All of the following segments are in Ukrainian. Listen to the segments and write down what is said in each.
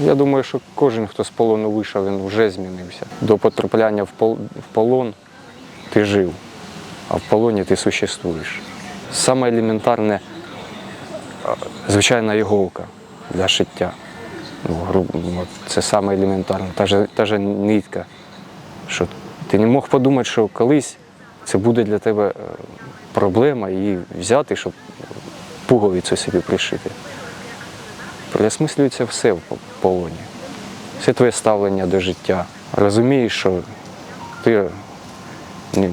Я думаю, що кожен, хто з полону вийшов, він вже змінився. До потрапляння в пол- в полон ти жив, а в полоні ти существуєш. Саме елементарне, звичайна іголка для шиття. Ну, грубо, це саме елементарне, та же, та же нитка. Що ти не мог подумати, що колись це буде для тебе е, проблема її взяти, щоб пуговицю собі пришити. Переосмислюється все в полоні. Все твоє ставлення до життя. Розумієш, що ти не,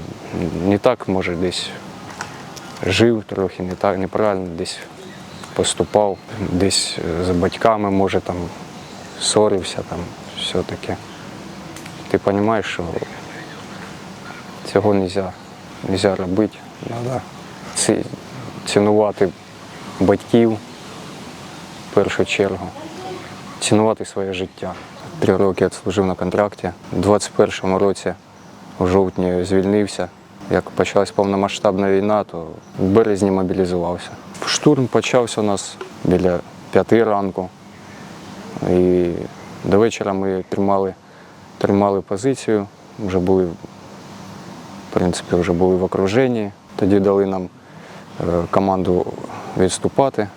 не так, може, десь жив трохи, не так, неправильно десь поступав, десь е, з батьками, може, там ссорився, там все таке. Ти розумієш, що цього не можна, нельзя робити. Треба ці- цінувати батьків першу чергу, цінувати своє життя. Три роки відслужив на контракті. У 21-му році у жовтні звільнився. Як почалась повномасштабна війна, то в березні мобілізувався. Штурм почався у нас біля п'яти ранку. І до вечора ми тримали, тримали позицію, вже були, в принципі, вже були в окруженні. Тоді дали нам е, команду відступати.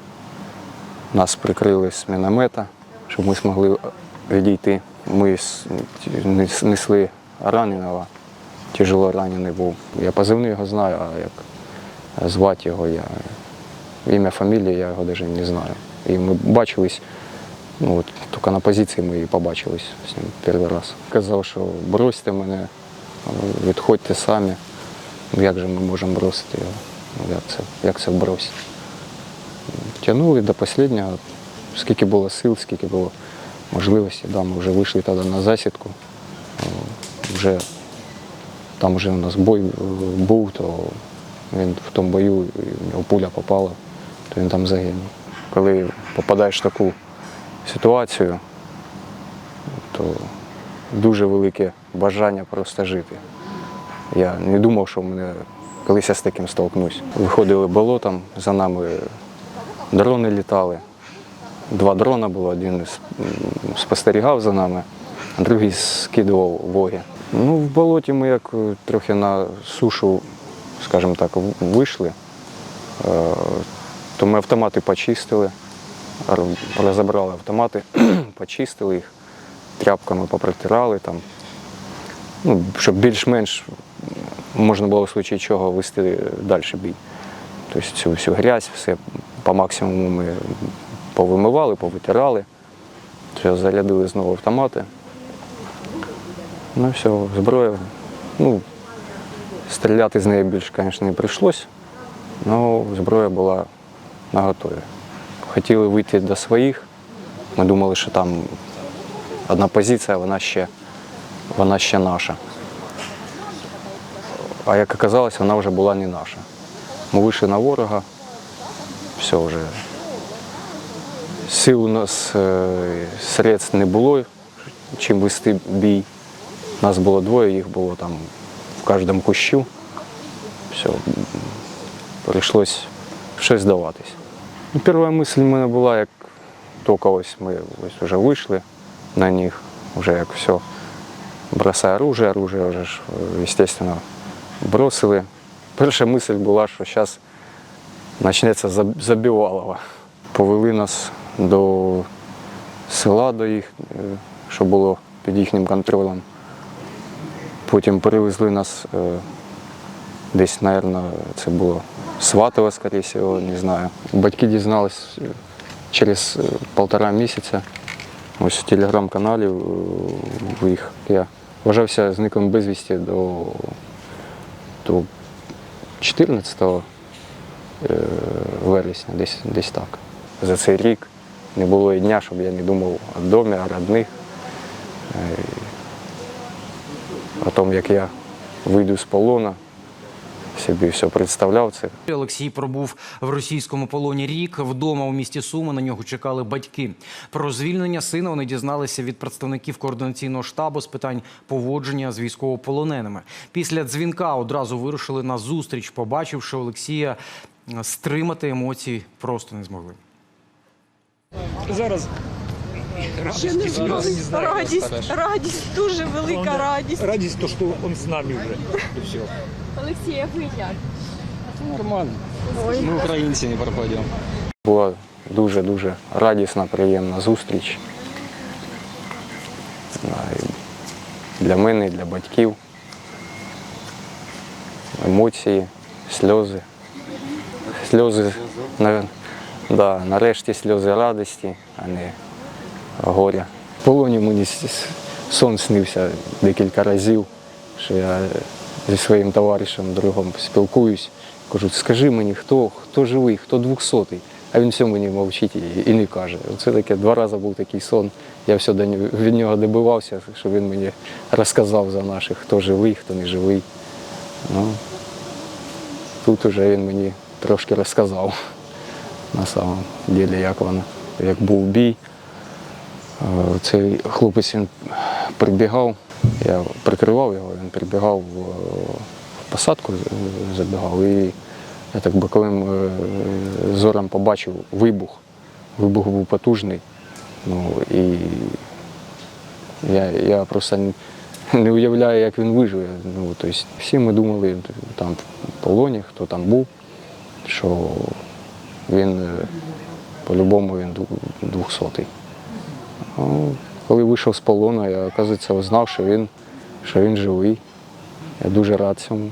Нас прикрили з міномета, щоб ми змогли відійти. Ми несли раненого, тяжело ранений був. Я позивний його знаю, а як звати його, я ім'я, фамілія, я його навіть не знаю. І ми бачились, ну от тільки на позиції ми і побачились з ним перший раз. Казав, що бросьте мене, відходьте самі. Ну, Як же ми можемо бросити його? Ну, Як це, як це бросити? Тягнули до останнього, скільки було сил, скільки було можливості. Да, ми вже вийшли тоді на засідку. Вже, там вже у нас бой е, був, то він в тому бою, в нього пуля попала, то він там загинув. Коли попадаєш в таку ситуацію, то дуже велике бажання просто жити. Я не думав, що мене колись я з таким столкнусь. Виходили болотом, за нами дрони літали. Два дрона було, один спостерігав за нами, а другий скидував воги. Ну, в болоті ми як е, трохи на сушу, скажімо так, вийшли, е, то ми автомати почистили, розібрали автомати, почистили їх, тряпками попротирали там, ну, щоб більш-менш можна було в случаї чого вести далі бій. Тобто цю всю грязь, все по максимуму ми повимивали, повитирали, зарядили знову автомати. Ну все, зброя. Ну, стріляти з неї більше, звісно, не прийшлось, але зброя була наготові. Хотіли вийти до своїх. Ми думали, що там одна позиція, вона ще, вона ще наша. А як оказалось, вона вже була не наша. Ми вийшли на ворога, все вже. Сил у нас е, средств не було, чим вести бій. Нас було двоє, їх було там в кожному кущу. Все, м, прийшлось щось здаватись. Ну, Перша мисль в мене була, як тільки ось ми ось вже вийшли на них, вже як все, бросай оружие, оружие вже е, звісно, бросили. Перша мисль була, що зараз почнеться заб- забивалова. Повели нас до села, до їх, е, що було під їхнім контролем. Потім перевезли нас е, десь, мабуть, це було Сватово, скоріше не знаю. Батьки дізнались е, через полтора місяця. Ось в телеграм-каналі їх. Я вважався зниклим безвісті до, до 14 е, вересня, десь, десь так. За цей рік не було і дня, щоб я не думав о домі, о родних, е, о тому, як я вийду з полону, собі все представляв це. Олексій пробув в російському полоні рік. Вдома у місті Суми на нього чекали батьки. Про звільнення сина вони дізналися від представників координаційного штабу з питань поводження з військовополоненими. Після дзвінка одразу вирушили на зустріч, побачивши Олексія, стримати емоції просто не змогли. Зараз Ще не радість, радість, радість, дуже велика радість. Радість, то, що він з нами вже. І все. Олексій, ви як? Нормально. Ми українці не пропадемо. Була дуже-дуже радісна, приємна зустріч. Для мене, і для батьків. Емоції, сльози. Сльози, да, нарешті сльози радості, а не горя. В полоні мені сон снився декілька разів, що я зі своїм товаришем, другом спілкуюсь. Кажу, скажи мені, хто, хто живий, хто двохсотий. А він все мені мовчить і, і не каже. Це таке два рази був такий сон. Я все від нього добивався, щоб він мені розказав за наших, хто живий, хто не живий. Ну, тут уже він мені трошки розказав на самом деле, як воно. Як був бій, е, цей хлопець він прибігав, я прикривав його, він прибігав в, в посадку, забігав, і я так боковим е, зором побачив вибух. Вибух був потужний. Ну, і я, я просто не- уявляю, як він виживе. Ну, тобто, всі ми думали там в полоні, хто там був, що він е, по-любому він двохсотий. Ну, коли вийшов з полону, я, оказується, узнав, що він, що він живий. Я дуже рад цьому.